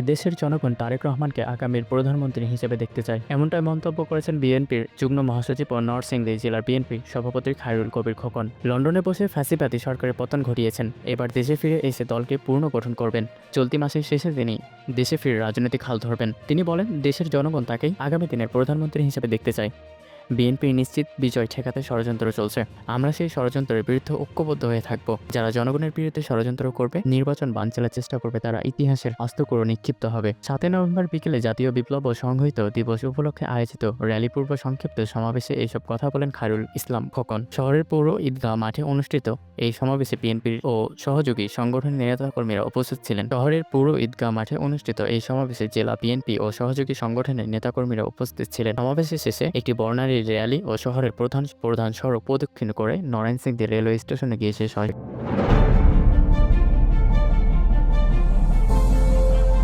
এদেশের জনগণ তারেক রহমানকে আগামীর প্রধানমন্ত্রী হিসেবে দেখতে চায়। এমনটাই মন্তব্য করেছেন বিএনপির যুগ্ম মহাসচিব ও নরসিংদী জেলার বিএনপি সভাপতি খায়রুল কবির খোকন। লন্ডনে বসে ফ্যাসিবাদী সরকারের পতন ঘটিয়েছেন। এবার দেশে ফিরে এসে দলকে পূর্ণ গঠন করবেন। চলতি মাসের শেষে তিনি দেশে ফিরে রাজনৈতিক হাল ধরবেন। তিনি বলেন, দেশের জনগণ তাকেই আগামী দিনের প্রধানমন্ত্রী হিসেবে দেখতে চায়। বিএনপি নিশ্চিত বিজয় ঠেকাতে ষড়যন্ত্র চলছে। আমরা সেই ষড়যন্ত্রের বিরুদ্ধে ঐক্যবদ্ধ হয়ে থাকব। যারা জনগণের বিরুদ্ধে ষড়যন্ত্র করবে, নির্বাচন বানচালের চেষ্টা করবে, তারা ইতিহাসের হস্তকর নিক্ষিপ্ত হবে। সাতই নভেম্বর বিকেলে জাতীয় বিপ্লব ও সংহিত দিবস উপলক্ষে আয়োজিত র্যালি পূর্ব সংক্ষিপ্ত সমাবেশে এইসব কথা বলেন খায়রুল ইসলাম খোকন। শহরের পৌর ঈদগাহ মাঠে অনুষ্ঠিত এই সমাবেশে বিএনপির ও সহযোগী সংগঠনের নেতাকর্মীরা উপস্থিত ছিলেন। শহরের পৌর ঈদগাহ মাঠে অনুষ্ঠিত এই সমাবেশে জেলা বিএনপি ও সহযোগী সংগঠনের নেতাকর্মীরা উপস্থিত ছিলেন। সমাবেশের শেষে একটি বর্ণালী র্যালি ও শহরের প্রধান প্রধান সড়ক প্রদক্ষিণ করে নরায়ণ সিং রেলওয়ে স্টেশনে গিয়ে শেষ হয়।